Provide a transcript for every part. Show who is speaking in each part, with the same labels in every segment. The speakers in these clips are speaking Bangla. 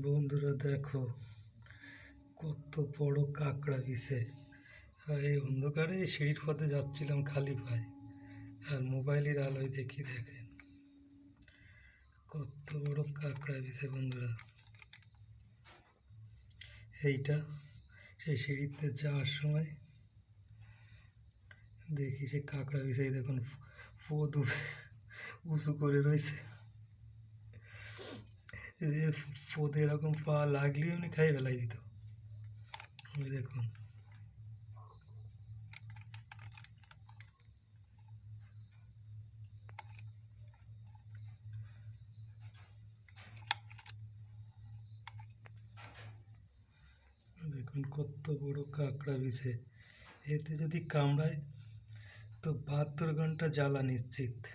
Speaker 1: বন্ধুরা দেখো কত বড় কাঁকড়া আর এই অন্ধকারে সিঁড়ির পথে যাচ্ছিলাম খালি পায়ে আর মোবাইলের আলোয় দেখি দেখেন কত বড় কাঁকড়া বিছে বন্ধুরা এইটা সেই সিঁড়িতে যাওয়ার সময় দেখি সে কাঁকড়া বিছে দেখুন পদ উঁচু করে রয়েছে যে পদে এরকম পা লাগলে এমনি খাই ফেলাই দিত। দেখুন। দেখুন কত বড় কাঁকড়া বিছে এতে যদি কামড়ায়, তো বাহাত্তর ঘণ্টা জ্বালা নিশ্চিত।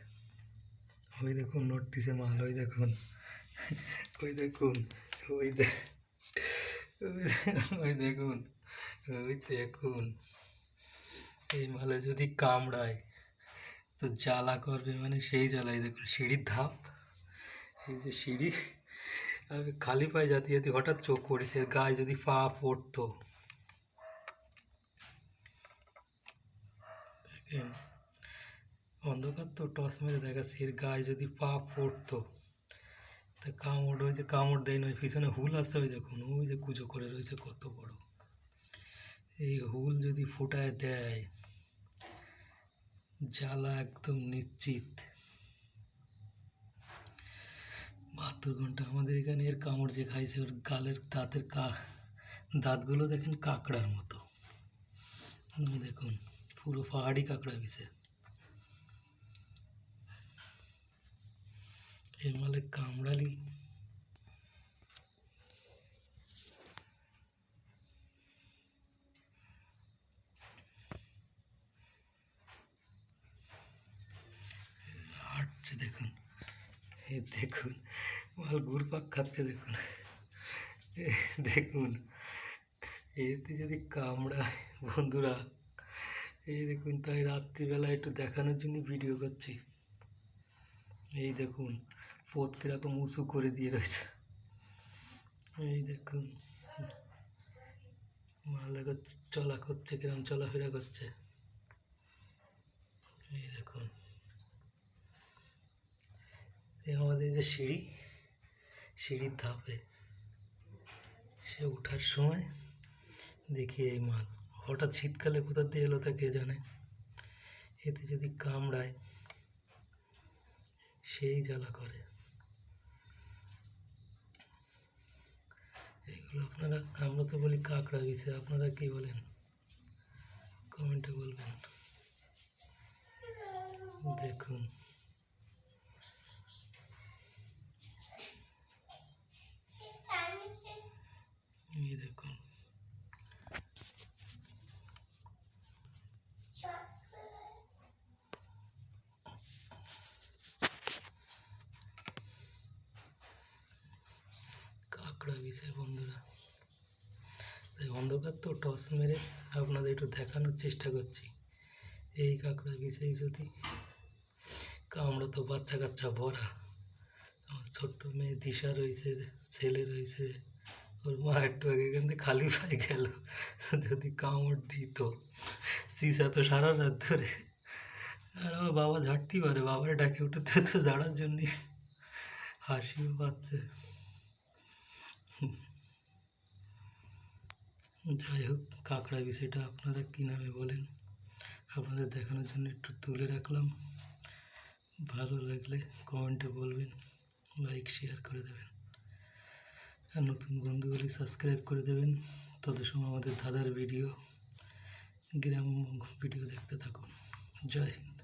Speaker 1: ওই দেখুন নোটিসে মাল, ওই দেখুন। ওই দেখুন, ওই ওই দেখুন ওই দেখুন। এই মালে যদি কামড়ায়, তো জ্বালা করবে মানে সেই জ্বালাই দেখুন সিঁড়ির ধাপ। এই যে সিঁড়ি আমি খালি পায়ে যাতে যাতে হঠাৎ চোখ পড়েছে গায়ে যদি পা পড়তো। দেখেন, অন্ধকার তো টস মেরে দেখাচ্ছে, এর গায়ে যদি পা পড়তো। তা কামড় ওই যে কামড় দেয় নয় পিছনে হুল আছে ওই দেখুন, ওই যে কুচো করে রয়েছে কত বড়। এই হুল যদি ফুটায় দেয়, জ্বালা একদম নিশ্চিত। বাহাত্তর ঘণ্টা আমাদের এখানে এর কামড় যে খাইছে, ওর গালের দাঁতের কা, দাঁতগুলো দেখেন কাঁকড়ার মতো। দেখুন, পুরো পাহাড়ি কাঁকড়া বিছে এই মালে কামড়ালি। হাঁটছে দেখুন। এই দেখুন, মাল ঘুরপাক খাচ্ছে দেখুন। দেখুন, এতে যদি কামড়ায় বন্ধুরা এই দেখুন তাই রাত্রিবেলা একটু দেখানোর জন্য ভিডিও করছি। এই দেখুন পথ কীরকম উঁচু করে দিয়ে রয়েছে। এই দেখুন। মাল দেখো চলা করছে, কিরম চলাফেরা করছে। এই দেখুন। আমাদের যে সিঁড়ি, সিঁড়ির ধাপে সে ওঠার সময় দেখি এই মাল। হঠাৎ শীতকালে কোথা দিয়ে এলো তা কে জানে? এতে যদি কামড়ায়, সেই জ্বালা করে। এগুলো আপনারা, আমরা তো বলি কাঁকড়া বিছে আপনারা কি বলেন? কমেন্টে বলবেন। দেখুন। এই দেখুন। কাঁকড়া বিষয় বন্ধুরা। তাই অন্ধকার তো টস মেরে আপনাদের একটু দেখানোর চেষ্টা করছি। এই কাঁকড়া বিষয় যদি কামড়া তো বাচ্চা কাচ্চা ভরা। আমার ছোট্ট মেয়ে দিশা রয়েছে, ছেলে রয়েছে। ওর মা একটু আগে থেকে খালি পায়ে গেল। যদি কামড় দিত। সিসা তো সারা রাত ধরে আর আমার বাবা ঝাড়তেই পারে। বাবার ডাকে উঠতে তো ঝাড়ার জন্যে হাসিও পাচ্ছে। যাই হোক, কাঁকড়া বিষয়টা আপনারা কী নামে বলেন? আপনাদের দেখানোর জন্য একটু তুলে রাখলাম। ভালো লাগলে কমেন্টে বলবেন লাইক শেয়ার করে দেবেন। আর নতুন বন্ধুগুলি সাবস্ক্রাইব করে দেবেন। তত সময় আমাদের দাদার ভিডিও গ্রাম ভিডিও দেখতে থাকুন। জয় হিন্দ।